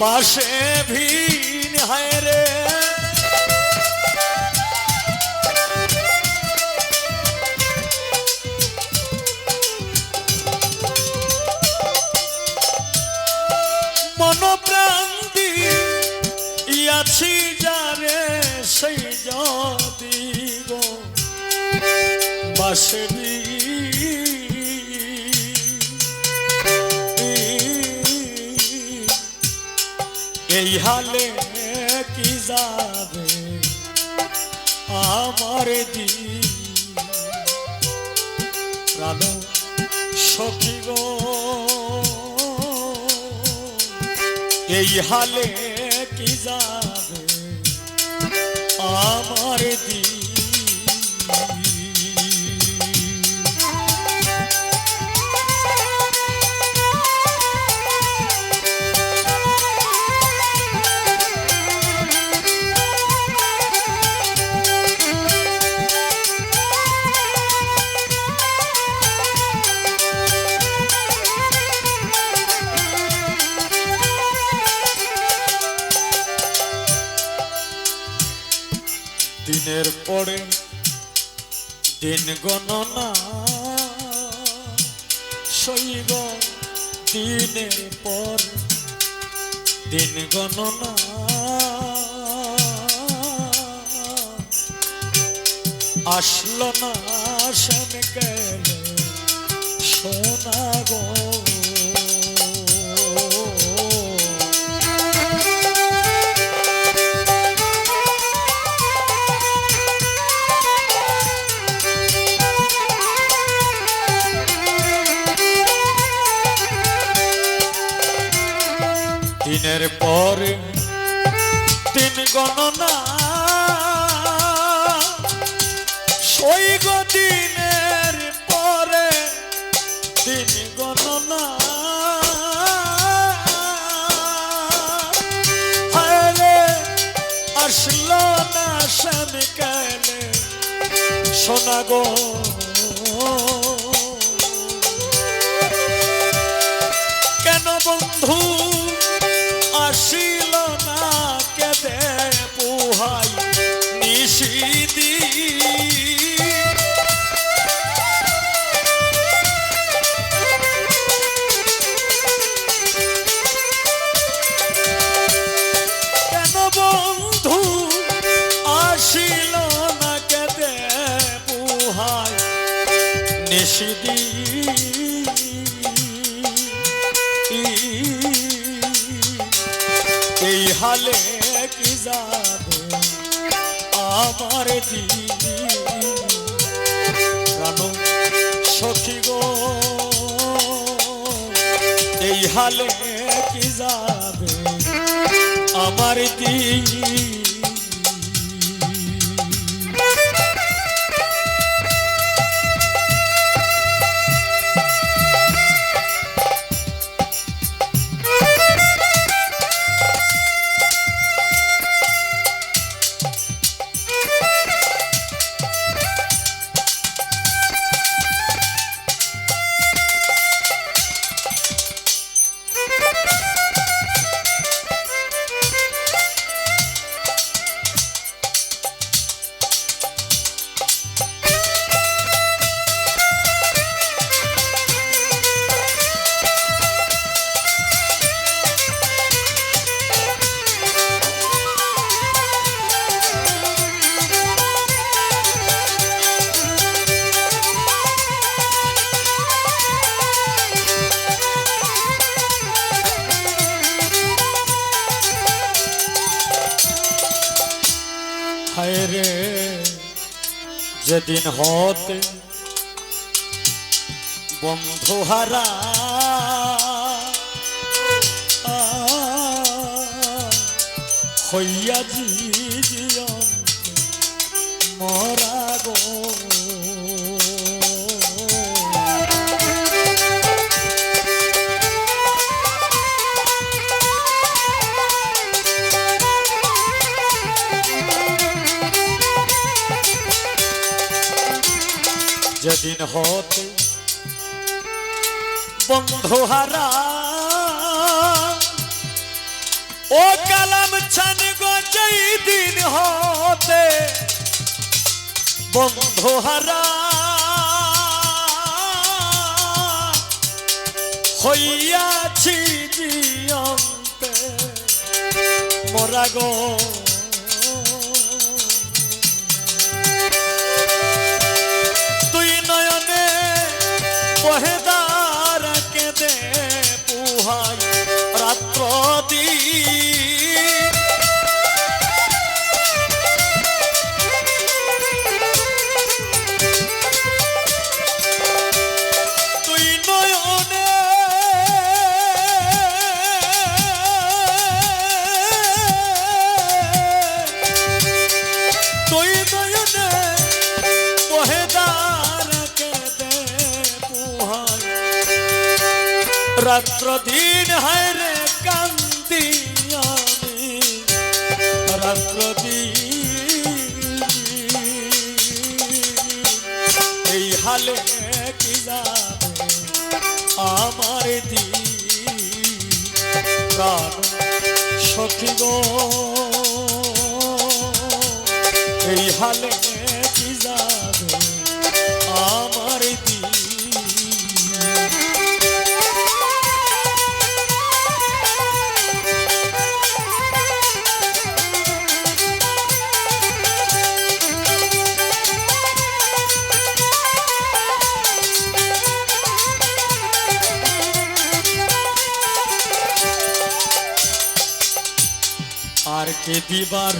বাসে ভিন হায় রে। মন প্রাণ ইয়াছি যারে সেই যদি গো। বাসবি এই হালে কি যাবে আমার দি প্রাণ সখী গো। এই হালে কি যাবে আমার দি পরে দিন গণনা শৈব দিনের পর। দিন গণনা আসলো না শ্যাম গেলে সোনা গো। স্বামী সোনা গো। নিশিদি এই হালে কি যাবে আমার দিদি প্রাণ সখী গো, এই হালে কি যাবে আমার দিদি যেদিন হতে বন্ধু হারা হইয়া জিয়ন হতে বন্ধু হারা ও কালাম ছান গজই দিন হতে বন্ধু হারা হইয়াছি জিয়ন্তে মরা গো বহেদার কেঁদে পুহাই রাত্র রাত্র দিন হায় রে কান্দি আমি। রাত্র দিন। এই হালে কি যাবে আমার দি সখী গো। এই হালে কে দিবার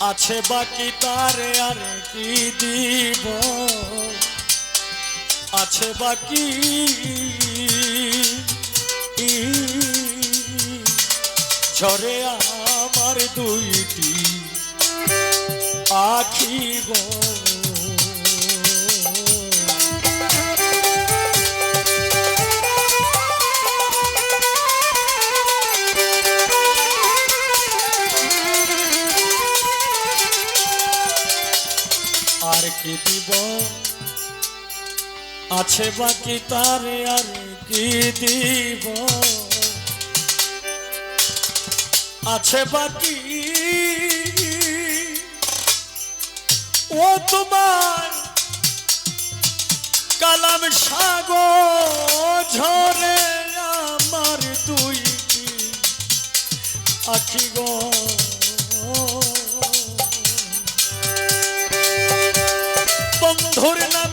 আছে বাকি তারে আর কি দিব? আছে বাকি ঝরে আমার দুইটি আখিব কি দিব আছে বাকি তারে আর কি দিব? আছে বাকি ও তোমার কালাম সাগর ঝরে আমার দুইটি আখি গো। বন্ধুর নামে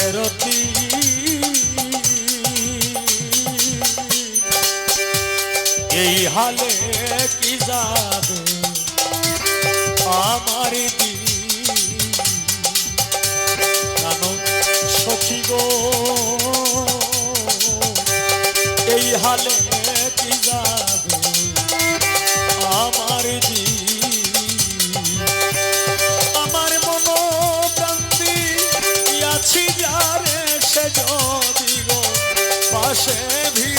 হেরতিন এই হালে কি যাবে আমার জানো সখী গো? এই হালে কি যাবে পাশে ভি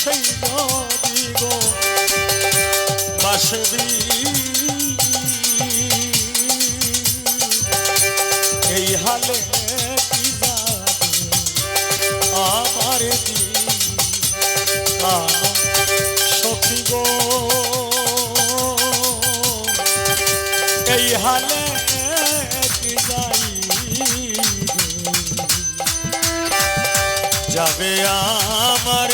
সেই নদী গো। বাসবি সখী গো। এই হালে কি যাবে আমার